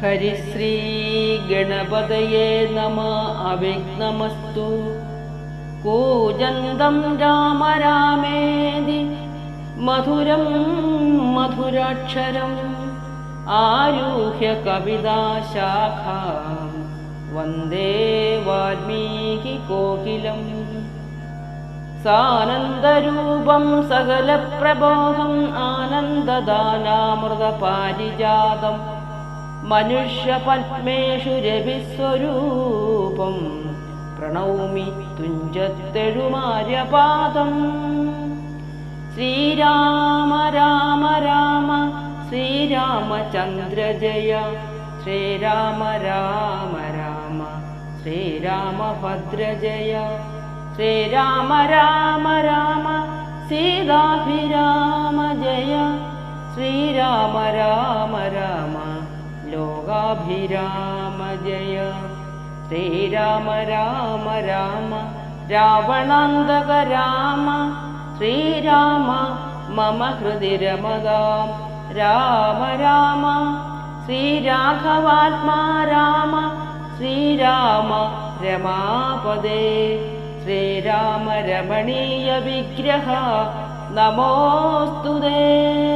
हरिश्रीगणपतये नम अविघ्नमस्तु। कूजन्दं राम रामेदि मधुरं मधुराक्षरम् आरुह्य कविदाशाखा वन्दे वाल्मीकिकोकिलम् सानन्दरूपं सकलप्रबोधम् आनन्ददानामृतपारिजातम्। मनुष्यपद्मेषु विस्वरूपम् प्रणौमि तुञ्जत्तेरुमार्यपादम् श्रीराम राम राम श्रीरामचन्द्र जय श्रीराम राम राम श्रीराम भद्रजय श्रीराम राम राम सीताभिराम जय श्रीराम राम राम। ोगाभिराम जय श्रीराम राम राम रावणान्दक राम। श्रीराम मम हृदि रमदा राम राम श्रीराघवात्मा राम। श्रीराम रमापदे। श्रीराम रमणीयविग्रह नमोऽस्तु दे।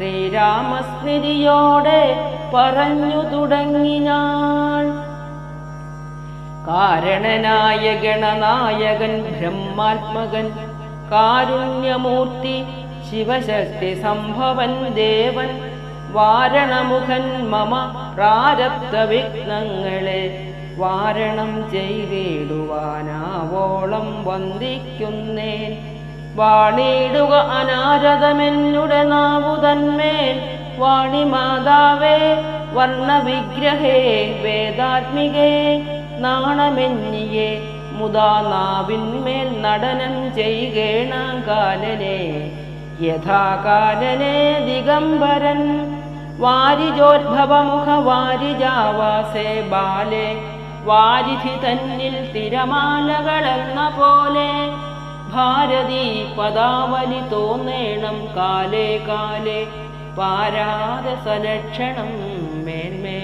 ശ്രീരാമസ്മൃതിയോടെ പറഞ്ഞു തുടങ്ങിനാൾ. കാരണനായ ഗണനായകൻ ബ്രഹ്മാത്മകൻ കാരുണ്യമൂർത്തി ശിവശക്തി സംഭവൻ ദേവൻ വാരണമുഖൻ മമ പ്രാരബ്ധ വിഘ്നങ്ങളെ വാരണം ചെയ്തിടുവാനാവോളം വന്ദിക്കുന്നേൻ. വാണിടുക അനാരതമെന്നുടെ വാണി മാതാവേ വർണവിഗ്രഹേ വേദാത്മികേ നാണമെന്നിയെ മുതാ നാവിന്മേൽ നടനം ചെയ്കേണ കാലനെ യഥാകാലനെ ദിഗംബരൻ വാരിജോദ്ഭവമുഖ വാരിജാവാസേ ബാലെ വാരിധി തന്നിൽ തിരമാലകളെന്ന പോലെ ഭാരതി പദാവലി തോന്നേണം കാലേ കാലേ. പാരാദസലക്ഷണം മേന്മേ.